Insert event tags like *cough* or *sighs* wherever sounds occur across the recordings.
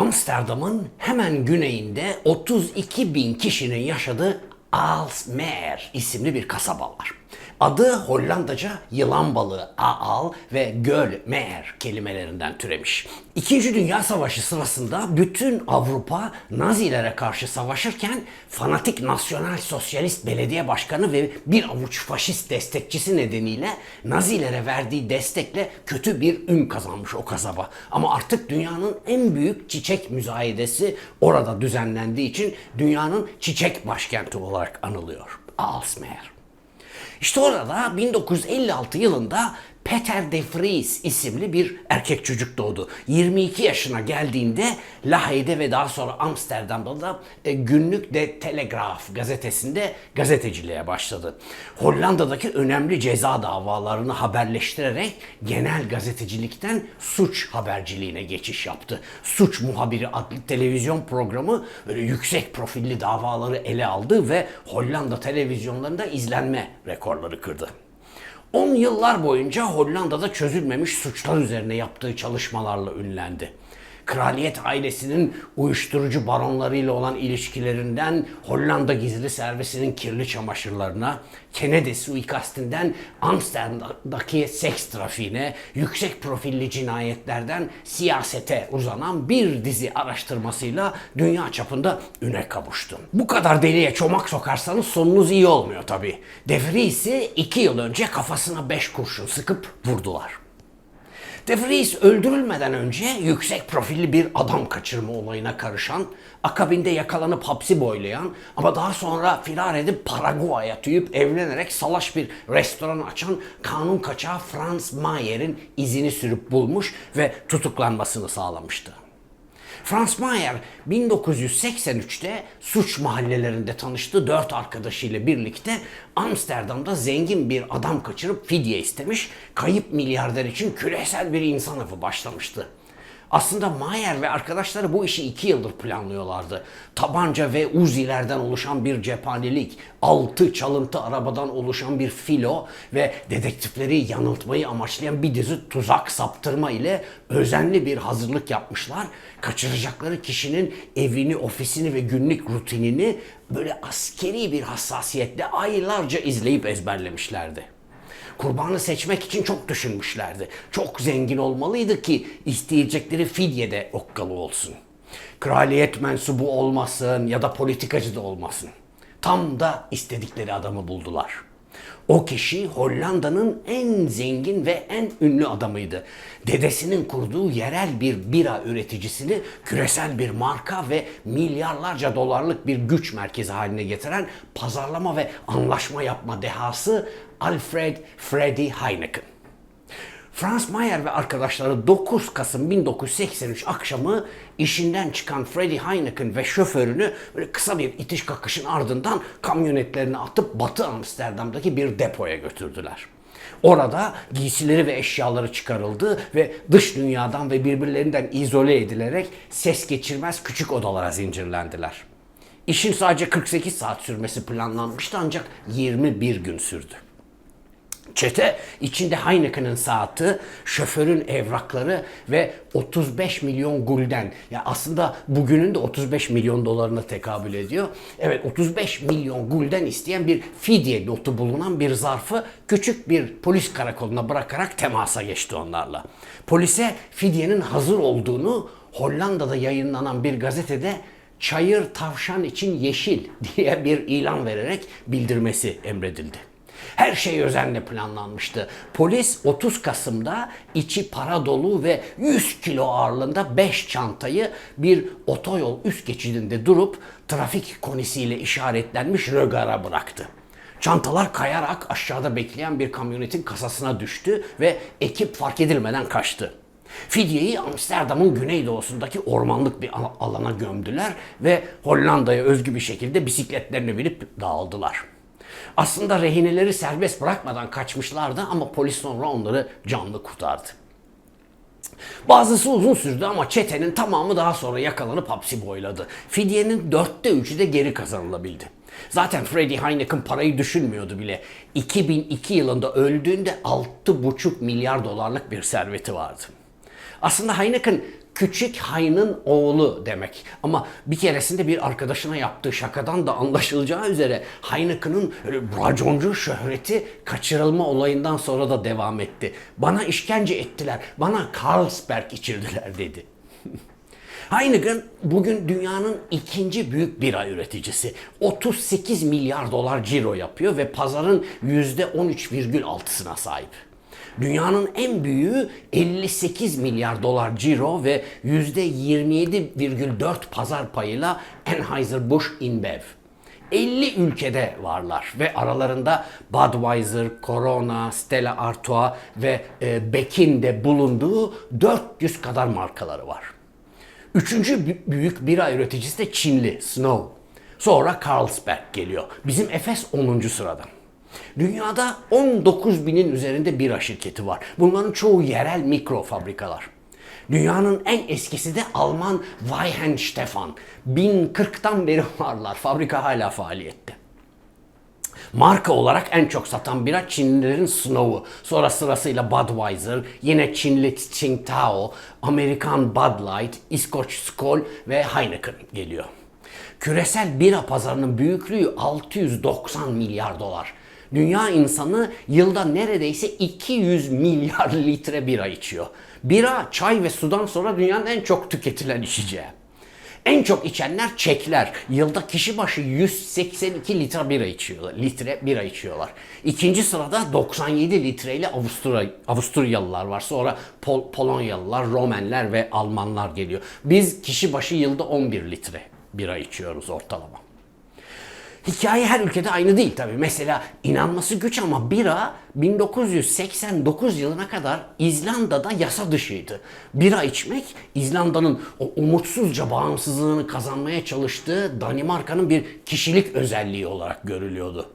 Amsterdam'ın hemen güneyinde 32 bin kişinin yaşadığı Aalsmeer isimli bir kasaba var. Adı Hollandaca yılan balığı aal ve göl meer kelimelerinden türemiş. İkinci Dünya Savaşı sırasında bütün Avrupa Nazilere karşı savaşırken fanatik nasyonal sosyalist belediye başkanı ve bir avuç faşist destekçisi nedeniyle Nazilere verdiği destekle kötü bir ün kazanmış o kasaba. Ama artık dünyanın en büyük çiçek müzayedesi orada düzenlendiği için dünyanın çiçek başkenti olarak anılıyor. Aalsmeer. İşte orada 1956 yılında Peter de Vries isimli bir erkek çocuk doğdu. 22 yaşına geldiğinde Lahey'de ve daha sonra Amsterdam'da da e, günlük de Telegraaf gazetesinde gazeteciliğe başladı. Hollanda'daki önemli ceza davalarını haberleştirerek genel gazetecilikten suç haberciliğine geçiş yaptı. Suç Muhabiri adlı televizyon programı böyle yüksek profilli davaları ele aldı ve Hollanda televizyonlarında izlenme rekorları kırdı. 10 yıllar boyunca Hollanda'da çözülmemiş suçlar üzerine yaptığı çalışmalarla ünlendi. Kraliyet ailesinin uyuşturucu baronlarıyla olan ilişkilerinden Hollanda gizli servisinin kirli çamaşırlarına, Kennedy suikastinden Amsterdam'daki seks trafiğine, yüksek profilli cinayetlerden siyasete uzanan bir dizi araştırmasıyla dünya çapında üne kavuştu. Bu kadar deliye çomak sokarsanız sonunuz iyi olmuyor tabii. De Vries'i iki yıl önce kafasına beş kurşun sıkıp vurdular. De Vries öldürülmeden önce yüksek profilli bir adam kaçırma olayına karışan, akabinde yakalanıp hapsi boylayan ama daha sonra firar edip Paraguay'a tüyüp evlenerek salaş bir restoran açan kanun kaçağı Franz Mayer'in izini sürüp bulmuş ve tutuklanmasını sağlamıştı. Franz Mayer 1983'te suç mahallelerinde tanıştığı dört arkadaşıyla birlikte Amsterdam'da zengin bir adam kaçırıp fidye istemiş, kayıp milyarder için küresel bir insan avı başlamıştı. Aslında Mayer ve arkadaşları bu işi iki yıldır planlıyorlardı. Tabanca ve uzilerden oluşan bir cephanelik, altı çalıntı arabadan oluşan bir filo ve dedektifleri yanıltmayı amaçlayan bir dizi tuzak saptırma ile özenli bir hazırlık yapmışlar. Kaçıracakları kişinin evini, ofisini ve günlük rutinini böyle askeri bir hassasiyetle aylarca izleyip ezberlemişlerdi. Kurbanı seçmek için çok düşünmüşlerdi. Çok zengin olmalıydı ki isteyecekleri fidye de okkalı olsun. Kraliyet mensubu olmasın ya da politikacı da olmasın. Tam da istedikleri adamı buldular. O kişi Hollanda'nın en zengin ve en ünlü adamıydı. Dedesinin kurduğu yerel bir bira üreticisini küresel bir marka ve milyarlarca dolarlık bir güç merkezi haline getiren pazarlama ve anlaşma yapma dehası Alfred Freddy Heineken. Franz Mayer ve arkadaşları 9 Kasım 1983 akşamı işinden çıkan Freddie Heineken ve şoförünü böyle kısa bir itiş kakışın ardından kamyonetlerini atıp Batı Amsterdam'daki bir depoya götürdüler. Orada giysileri ve eşyaları çıkarıldı ve dış dünyadan ve birbirlerinden izole edilerek ses geçirmez küçük odalara zincirlendiler. İşin sadece 48 saat sürmesi planlanmıştı ancak 21 gün sürdü. Çete içinde Heineken'in saati, şoförün evrakları ve 35 milyon gulden. Ya aslında bugünün de 35 milyon dolarına tekabül ediyor. Evet 35 milyon gulden isteyen bir fidye notu bulunan bir zarfı küçük bir polis karakoluna bırakarak temasa geçti onlarla. Polise fidyenin hazır olduğunu Hollanda'da yayınlanan bir gazetede çayır tavşan için yeşil *laughs* diye bir ilan vererek bildirmesi emredildi. Her şey özenle planlanmıştı. Polis 30 Kasım'da içi para dolu ve 100 kilo ağırlığında 5 çantayı bir otoyol üst geçidinde durup trafik konisiyle işaretlenmiş rögara bıraktı. Çantalar kayarak aşağıda bekleyen bir kamyonetin kasasına düştü ve ekip fark edilmeden kaçtı. Fidyeyi Amsterdam'ın güneydoğusundaki ormanlık bir alana gömdüler ve Hollanda'ya özgü bir şekilde bisikletlerine binip dağıldılar. Aslında rehineleri serbest bırakmadan kaçmışlardı ama polis sonra onları canlı kurtardı. Bazısı uzun sürdü ama çetenin tamamı daha sonra yakalanıp hapsi boyladı. Fidyenin dörtte üçü de geri kazanılabildi. Zaten Freddie Heineken parayı düşünmüyordu bile. 2002 yılında öldüğünde 6,5 milyar dolarlık bir serveti vardı. Aslında Heineken küçük haynın oğlu demek. Ama bir keresinde bir arkadaşına yaptığı şakadan da anlaşılacağı üzere Heineken'ın raconcu şöhreti kaçırılma olayından sonra da devam etti. Bana işkence ettiler, bana Carlsberg içirdiler dedi. *laughs* Heineken bugün dünyanın ikinci büyük bira üreticisi. 38 milyar dolar ciro yapıyor ve pazarın %13,6'sına sahip. Dünyanın en büyüğü 58 milyar dolar ciro ve %27,4 pazar payıyla Anheuser-Busch InBev. 50 ülkede varlar ve aralarında Budweiser, Corona, Stella Artois ve e, Beck'in de bulunduğu 400 kadar markaları var. Üçüncü bü- büyük bira üreticisi de Çinli, Snow. Sonra Carlsberg geliyor. Bizim Efes 10. sırada. Dünyada 19 binin üzerinde bira şirketi var. Bunların çoğu yerel mikro fabrikalar. Dünyanın en eskisi de Alman Weihenstephan. 1040'tan beri varlar. Fabrika hala faaliyette. Marka olarak en çok satan bira Çinlilerin Snow'u. Sonra sırasıyla Budweiser, yine Çinli Tsingtao, Amerikan Bud Light, İskoç Skol ve Heineken geliyor. Küresel bira pazarının büyüklüğü 690 milyar dolar. Dünya insanı yılda neredeyse 200 milyar litre bira içiyor. Bira, çay ve sudan sonra dünyanın en çok tüketilen içeceği. En çok içenler Çekler. Yılda kişi başı 182 litre bira içiyorlar. Litre bira içiyorlar. İkinci sırada 97 litreyle Avusturya, Avusturyalılar var. Sonra Pol- Polonyalılar, Romenler ve Almanlar geliyor. Biz kişi başı yılda 11 litre bira içiyoruz ortalama. Hikaye her ülkede aynı değil tabii. Mesela inanması güç ama bira 1989 yılına kadar İzlanda'da yasa dışıydı. Bira içmek İzlanda'nın o umutsuzca bağımsızlığını kazanmaya çalıştığı Danimarka'nın bir kişilik özelliği olarak görülüyordu.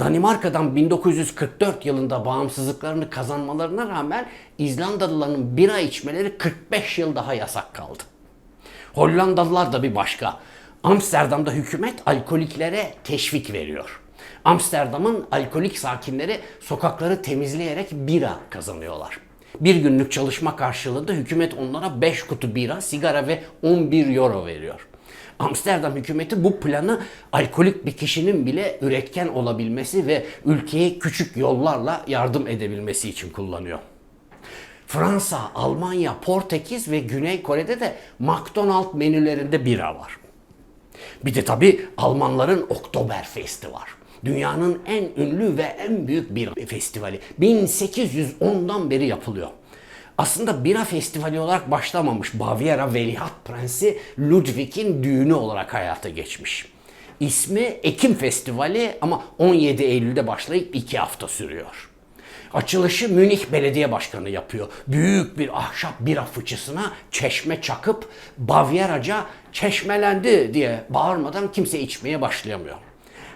Danimarka'dan 1944 yılında bağımsızlıklarını kazanmalarına rağmen İzlandalıların bira içmeleri 45 yıl daha yasak kaldı. Hollandalılar da bir başka. Amsterdam'da hükümet alkoliklere teşvik veriyor. Amsterdam'ın alkolik sakinleri sokakları temizleyerek bira kazanıyorlar. Bir günlük çalışma karşılığında hükümet onlara 5 kutu bira, sigara ve 11 euro veriyor. Amsterdam hükümeti bu planı alkolik bir kişinin bile üretken olabilmesi ve ülkeye küçük yollarla yardım edebilmesi için kullanıyor. Fransa, Almanya, Portekiz ve Güney Kore'de de McDonald menülerinde bira var. Bir de tabii Almanların Oktoberfest'i var. Dünyanın en ünlü ve en büyük bira festivali. 1810'dan beri yapılıyor. Aslında bira festivali olarak başlamamış. Baviera Veliaht Prensi Ludwig'in düğünü olarak hayata geçmiş. İsmi Ekim Festivali ama 17 Eylül'de başlayıp 2 hafta sürüyor. Açılışı Münih Belediye Başkanı yapıyor. Büyük bir ahşap bira fıçısına çeşme çakıp Bavyeraca çeşmelendi diye bağırmadan kimse içmeye başlayamıyor.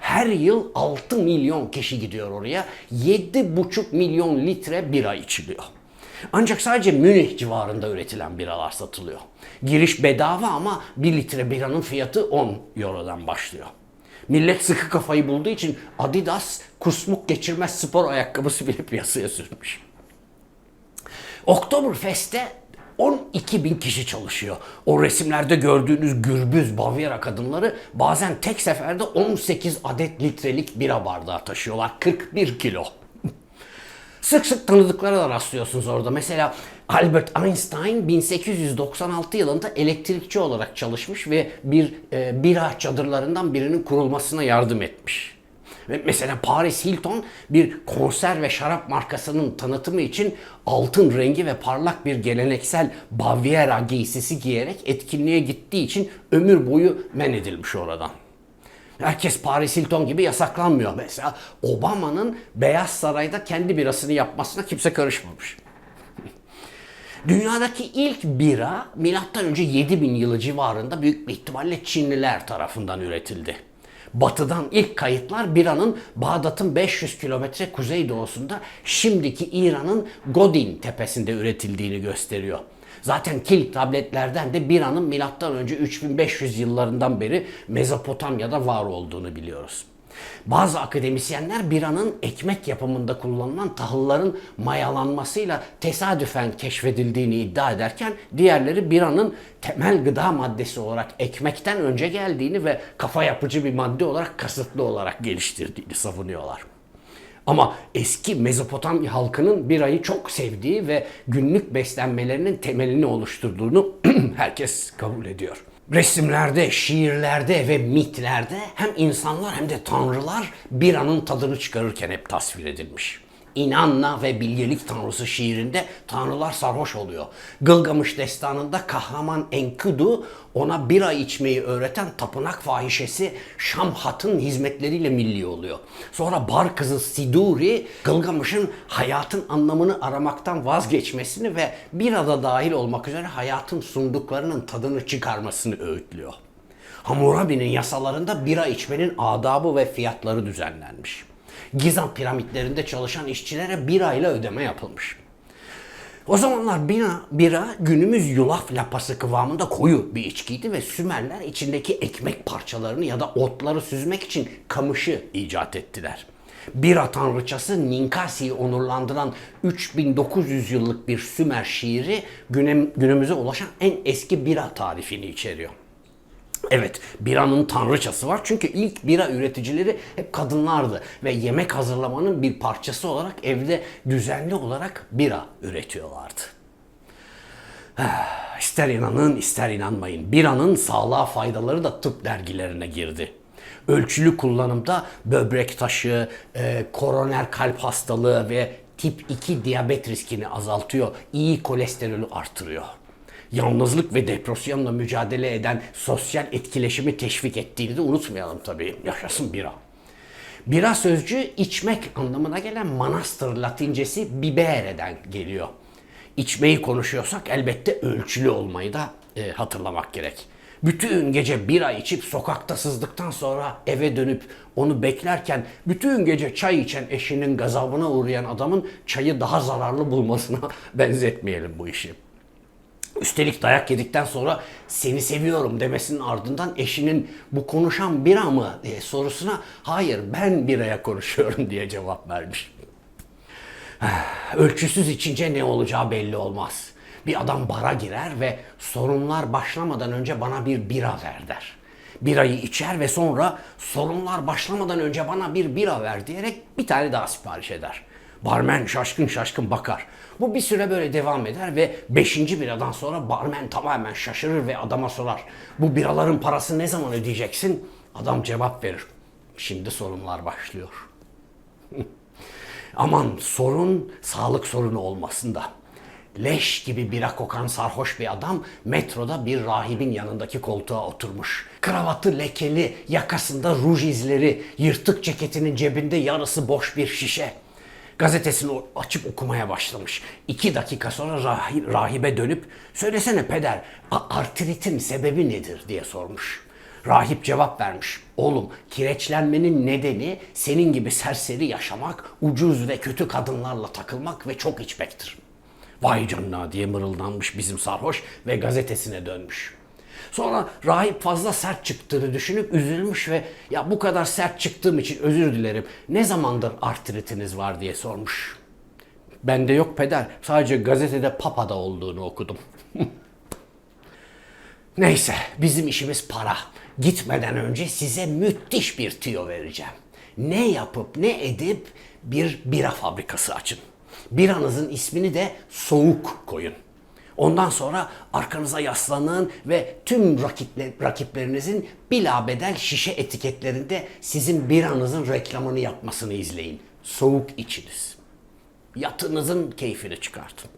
Her yıl 6 milyon kişi gidiyor oraya. 7,5 milyon litre bira içiliyor. Ancak sadece Münih civarında üretilen biralar satılıyor. Giriş bedava ama 1 litre biranın fiyatı 10 Euro'dan başlıyor. Millet sıkı kafayı bulduğu için Adidas kusmuk geçirmez spor ayakkabısı bile piyasaya sürmüş. Oktoberfest'te 12 bin kişi çalışıyor. O resimlerde gördüğünüz gürbüz Bavyera kadınları bazen tek seferde 18 adet litrelik bira bardağı taşıyorlar. 41 kilo. Sık sık tanıdıklara da rastlıyorsunuz orada. Mesela Albert Einstein 1896 yılında elektrikçi olarak çalışmış ve bir e, bira çadırlarından birinin kurulmasına yardım etmiş. Ve mesela Paris Hilton bir konser ve şarap markasının tanıtımı için altın rengi ve parlak bir geleneksel Baviera giysisi giyerek etkinliğe gittiği için ömür boyu men edilmiş oradan. Herkes Paris Hilton gibi yasaklanmıyor. Mesela Obama'nın Beyaz Saray'da kendi birasını yapmasına kimse karışmamış. Dünyadaki ilk bira M.Ö. 7000 yılı civarında büyük bir ihtimalle Çinliler tarafından üretildi. Batıdan ilk kayıtlar biranın Bağdat'ın 500 kilometre kuzeydoğusunda şimdiki İran'ın Godin tepesinde üretildiğini gösteriyor. Zaten kilit tabletlerden de biranın M.Ö. 3500 yıllarından beri Mezopotamya'da var olduğunu biliyoruz. Bazı akademisyenler biranın ekmek yapımında kullanılan tahılların mayalanmasıyla tesadüfen keşfedildiğini iddia ederken diğerleri biranın temel gıda maddesi olarak ekmekten önce geldiğini ve kafa yapıcı bir madde olarak kasıtlı olarak geliştirdiğini savunuyorlar. Ama eski Mezopotamya halkının birayı çok sevdiği ve günlük beslenmelerinin temelini oluşturduğunu *clears throat* herkes kabul ediyor. Resimlerde, şiirlerde ve mitlerde hem insanlar hem de tanrılar biranın tadını çıkarırken hep tasvir edilmiş. İnanna ve bilgelik tanrısı şiirinde tanrılar sarhoş oluyor. Gılgamış destanında kahraman Enkidu ona bira içmeyi öğreten tapınak fahişesi Şamhat'ın hizmetleriyle milli oluyor. Sonra bar kızı Siduri Gılgamış'ın hayatın anlamını aramaktan vazgeçmesini ve birada dahil olmak üzere hayatın sunduklarının tadını çıkarmasını öğütlüyor. Hammurabi'nin yasalarında bira içmenin adabı ve fiyatları düzenlenmiş. Gizan piramitlerinde çalışan işçilere birayla ödeme yapılmış. O zamanlar bira, bira günümüz yulaf lapası kıvamında koyu bir içkiydi ve Sümerler içindeki ekmek parçalarını ya da otları süzmek için kamışı icat ettiler. Bira tanrıçası Ninkasi'yi onurlandıran 3900 yıllık bir Sümer şiiri günümüze ulaşan en eski bira tarifini içeriyor. Evet, biranın tanrıçası var. Çünkü ilk bira üreticileri hep kadınlardı. Ve yemek hazırlamanın bir parçası olarak evde düzenli olarak bira üretiyorlardı. *sighs* İster inanın ister inanmayın. Biranın sağlığa faydaları da tıp dergilerine girdi. Ölçülü kullanımda böbrek taşı, e, koroner kalp hastalığı ve tip 2 diyabet riskini azaltıyor, iyi kolesterolü artırıyor yalnızlık ve depresyonla mücadele eden sosyal etkileşimi teşvik ettiğini de unutmayalım tabii. Yaşasın bira. Bira sözcüğü içmek anlamına gelen manastır latincesi bibere'den geliyor. İçmeyi konuşuyorsak elbette ölçülü olmayı da e, hatırlamak gerek. Bütün gece bira içip sokakta sızdıktan sonra eve dönüp onu beklerken bütün gece çay içen eşinin gazabına uğrayan adamın çayı daha zararlı bulmasına *laughs* benzetmeyelim bu işi. Üstelik dayak yedikten sonra seni seviyorum demesinin ardından eşinin bu konuşan bira mı diye sorusuna hayır ben biraya konuşuyorum diye cevap vermiş. Ölçüsüz içince ne olacağı belli olmaz. Bir adam bara girer ve sorunlar başlamadan önce bana bir bira ver der. Birayı içer ve sonra sorunlar başlamadan önce bana bir bira ver diyerek bir tane daha sipariş eder. Barmen şaşkın şaşkın bakar. Bu bir süre böyle devam eder ve beşinci biradan sonra barmen tamamen şaşırır ve adama sorar. Bu biraların parası ne zaman ödeyeceksin? Adam cevap verir. Şimdi sorunlar başlıyor. *laughs* Aman sorun sağlık sorunu olmasın da. Leş gibi bira kokan sarhoş bir adam metroda bir rahibin yanındaki koltuğa oturmuş. Kravatı lekeli, yakasında ruj izleri, yırtık ceketinin cebinde yarısı boş bir şişe. Gazetesini açıp okumaya başlamış. İki dakika sonra rahi- rahibe dönüp söylesene peder artritin sebebi nedir diye sormuş. Rahip cevap vermiş. Oğlum kireçlenmenin nedeni senin gibi serseri yaşamak, ucuz ve kötü kadınlarla takılmak ve çok içmektir. Vay canına diye mırıldanmış bizim sarhoş ve gazetesine dönmüş. Sonra rahip fazla sert çıktığını düşünüp üzülmüş ve ya bu kadar sert çıktığım için özür dilerim. Ne zamandır artritiniz var diye sormuş. Bende yok peder. Sadece gazetede papada olduğunu okudum. *laughs* Neyse bizim işimiz para. Gitmeden önce size müthiş bir tüyo vereceğim. Ne yapıp ne edip bir bira fabrikası açın. Biranızın ismini de soğuk koyun. Ondan sonra arkanıza yaslanın ve tüm rakipler, rakiplerinizin bilabedel şişe etiketlerinde sizin biranızın reklamını yapmasını izleyin. Soğuk içiniz. Yatınızın keyfini çıkartın.